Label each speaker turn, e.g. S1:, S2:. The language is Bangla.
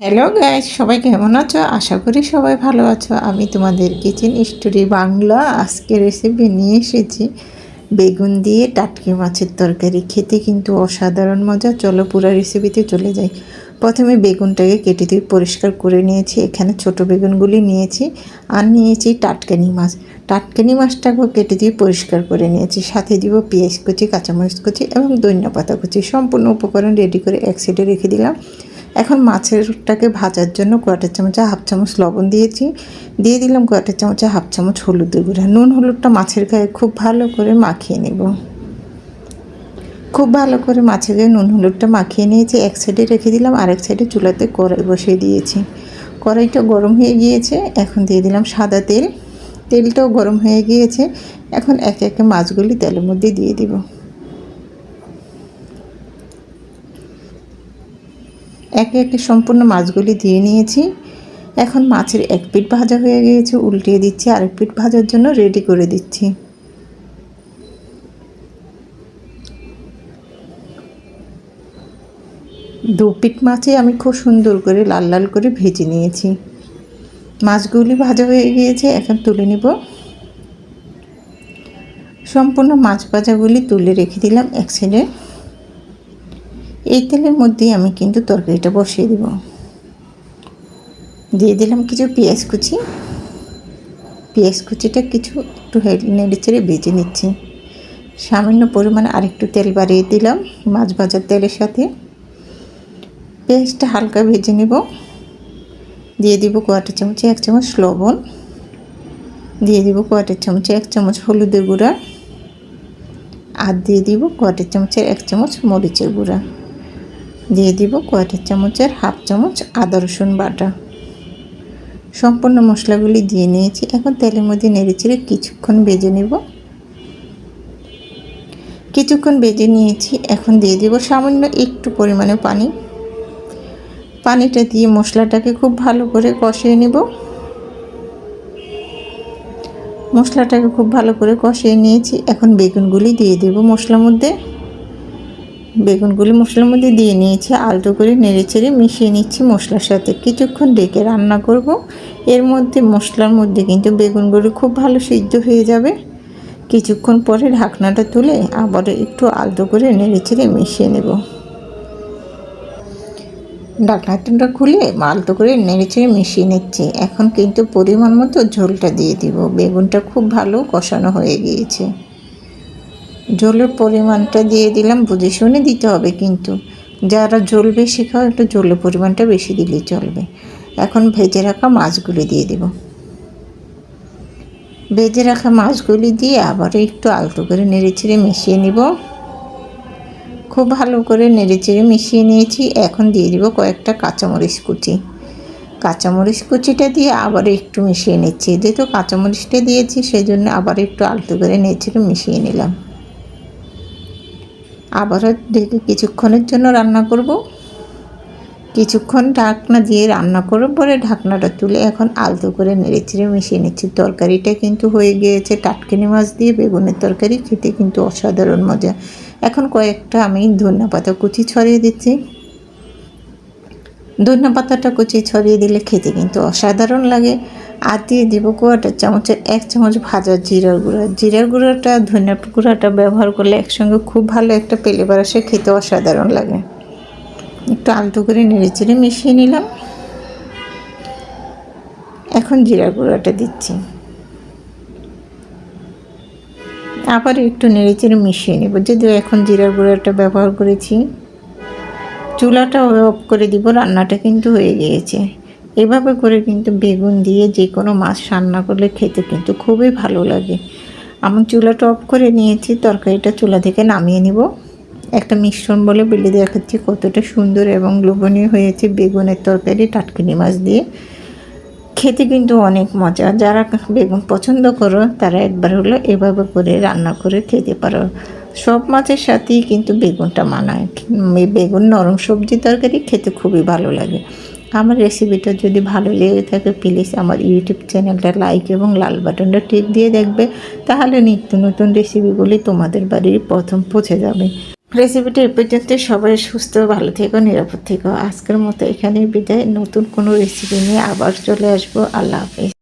S1: হ্যালো গাইজ সবাই কেমন আছো? আশা করি সবাই ভালো আছো। আমি তোমাদের কিচেন স্টোরি বাংলা আজকে রেসিপি নিয়ে এসেছি। বেগুন দিয়ে টাটকি মাছের তরকারি। খেতে কিন্তু অসাধারণ মজা। চলো পুরো রেসিপিতে চলে যাই। প্রথমে বেগুনটাকে কেটে দিয়ে পরিষ্কার করে নিয়েছি। এখানে ছোট বেগুনগুলি নিয়েছি আর নিয়েছি টাটকানি মাছ। টাটকানি মাছটাকেও কেটে দিয়ে পরিষ্কার করে নিয়েছি। সাথে দিব পেঁয়াজ কুচি, কাঁচামরিচ কুচি এবং ধনিয়া পাতা কুচি। সম্পূর্ণ উপকরণ রেডি করে এক সাইডে রেখে দিলাম। এখন মাছেরটাকে ভাজার জন্য কোয়াটার চামচে হাফ চামচ লবণ দিয়েছি। দিয়ে দিলাম কোয়াটার চামচে হাফ চামচ হলুদের গুঁড়া। নুন হলুদটা মাছের গায়ে খুব ভালো করে মাখিয়ে নেব। খুব ভালো করে মাছের গায়ে নুন হলুদটা মাখিয়ে নিয়েছি। এক সাইডে রেখে দিলাম আর এক সাইডে চুলাতে কড়াই বসিয়ে দিয়েছি। কড়াইটা গরম হয়ে গিয়েছে, এখন দিয়ে দিলাম সাদা তেল। তেলটাও গরম হয়ে গিয়েছে, এখন একে একে মাছগুলি তেলের মধ্যে দিয়ে দিব। একে একে সম্পূর্ণ মাছগুলি দিয়ে নিয়েছি। এখন মাছের এক পিঠ ভাজা হয়ে গিয়েছে, উল্টিয়ে দিচ্ছি, আরেক পিঠ ভাজার জন্য রেডি করে দিচ্ছি। দু পিঠ মাছে আমি খুব সুন্দর করে লাল লাল করে ভেজে নিয়েছি। মাছগুলি ভাজা হয়ে গিয়েছে, এখন তুলে নিব। সম্পূর্ণ মাছ ভাজাগুলি তুলে রেখে দিলাম এক সাইডে এই তেলের মধ্যেই আমি কিন্তু তরকারিটা বসিয়ে দেব। দিয়ে দিলাম কিছু পেঁয়াজ কুচি। পেঁয়াজ কুচিটা কিছু একটু নেড়ে চেড়ে ভেজে নিচ্ছি। সামান্য পরিমাণে আরেকটু তেল বাড়িয়ে দিলাম মাছ ভাজার তেলের সাথে। পেঁয়াজটা হালকা ভেজে নেব। দিয়ে দিব কোয়াটার চামচে এক চামচ লবণ। দিয়ে দিব কোয়াটার চামচে এক চামচ হলুদের গুঁড়া। আর দিয়ে দিব কোয়াটার চামচের এক চামচ মরিচের গুঁড়া। দিয়ে দিব কয়টা চামচের হাফ চামচ আদা রসুন বাটা। সম্পূর্ণ মশলাগুলি দিয়ে নিয়েছি। এখন তেলের মধ্যে নেড়ে চেড়ে কিছুক্ষণ বেজে নেব। কিছুক্ষণ বেজে নিয়েছি। এখন দিয়ে দিব সামান্য একটু পরিমাণে পানি। পানিটা দিয়ে মশলাটাকে খুব ভালো করে কষিয়ে নেব। মশলাটাকে খুব ভালো করে কষিয়ে নিয়েছি। এখন বেগুনগুলি দিয়ে দেব মশলার মধ্যে। বেগুনগুলি মশলার মধ্যে দিয়ে নিয়েছি, আলতো করে নেড়ে চেড়ে মিশিয়ে নিচ্ছি মশলার সাথে। কিছুক্ষণ ডেকে রান্না করব। এর মধ্যে মশলার মধ্যে কিন্তু বেগুনগুলি খুব ভালো সিদ্ধ হয়ে যাবে। কিছুক্ষণ পরে ঢাকনাটা তুলে আবার একটু আলতো করে নেড়ে চেড়ে মিশিয়ে নেব। ঢাকনাটা খুলে আলতো করে নেড়ে চেড়ে মিশিয়ে নিচ্ছি। এখন কিন্তু পরিমাণ মতো ঝোলটা দিয়ে দিব। বেগুনটা খুব ভালো কষানো হয়ে গিয়েছে। জলের পরিমাণটা দিয়ে দিলাম, বুঝে শুনে দিতে হবে কিন্তু। যারা জল বেশি খাও একটু জলের পরিমাণটা বেশি দিলেই চলবে। এখন ভেজে রাখা মাছগুলি দিয়ে দেব। ভেজে রাখা মাছগুলি দিয়ে আবার একটু আলতো করে নেড়ে ছেড়ে মিশিয়ে নিব। খুব ভালো করে নেড়ে চেড়ে মিশিয়ে নিয়েছি। এখন দিয়ে দিব কয়েকটা কাঁচামরিচ কুচি। কাঁচামরিচ কুচিটা দিয়ে আবার একটু মিশিয়ে নিচ্ছি। যেহেতু কাঁচামরিচটা দিয়েছি সেই জন্য আবার একটু আলতো করে নেড়ে মিশিয়ে নিলাম। আবারও ঢেকে কিছুক্ষণের জন্য রান্না করব। কিছুক্ষণ ঢাকনা দিয়ে রান্না করার পরে ঢাকনাটা তুলে এখন আলতো করে নেড়ে মিশিয়ে নিচ্ছি। তরকারিটা কিন্তু হয়ে গিয়েছে টাটকিনি মাছ দিয়ে, বেগুনের তরকারি খেতে কিন্তু অসাধারণ মজা। এখন কয়েকটা আমি ধনিয়া পাতা কুচি ছড়িয়ে দিচ্ছি। ধনিয়া পাতাটা কুচি ছড়িয়ে দিলে খেতে কিন্তু অসাধারণ লাগে। আর দিয়ে দিব কোয়াটার চামচের এক চামচ ভাজা জিরার গুঁড়া। জিরার গুঁড়াটা, ধনিয়া গুঁড়াটা ব্যবহার করলে একসঙ্গে খুব ভালো একটা পেলেবার আসে, খেতে অসাধারণ লাগে। একটু আলতো করে নেড়ে চেড়ে মিশিয়ে নিলাম। এখন জিরার গুঁড়াটা দিচ্ছি। আবার একটু নেড়ে চেড়ে মিশিয়ে নেব। যদিও এখন জিরার গুঁড়াটা ব্যবহার করেছি। চুলাটা অফ করে দিব, রান্নাটা কিন্তু হয়ে গিয়েছে। এভাবে করে কিন্তু বেগুন দিয়ে যে কোনো মাছ রান্না করলে খেতে কিন্তু খুবই ভালো লাগে। আমি চুলাটা অফ করে নিয়েছি, তরকারিটা চুলা থেকে নামিয়ে নিব। একটা মিশ্রণ বলে বেলে দেখাচ্ছি কতটা সুন্দর এবং লোভনীয় হয়েছে বেগুনের তরকারি টাটকিনি মাছ দিয়ে। খেতে কিন্তু অনেক মজা। যারা বেগুন পছন্দ করো, তারা একবার হলো এভাবে করে রান্না করে খেতে পারো। সব মাছের সাথেই কিন্তু বেগুনটা মানায়। বেগুন নরম সবজি তরকারি খেতে খুবই ভালো লাগে। আমার রেসিপিটা যদি ভালো লেগে থাকে প্লিজ আমার ইউটিউব চ্যানেলটা লাইক এবং লাল বাটনটা টিপ দিয়ে দেখবে, তাহলে নিত্য নতুন রেসিপিগুলি তোমাদের বাড়ির প্রথম পৌঁছে যাবে। রেসিপিটি এ পর্যন্ত সবাই সুস্থ, ভালো থেকো, নিরাপদ থেকো। আজকের মতো এখানেই বিদায়। নতুন কোনো রেসিপি নিয়ে আবার চলে আসব। আল্লাহ হাফেজ।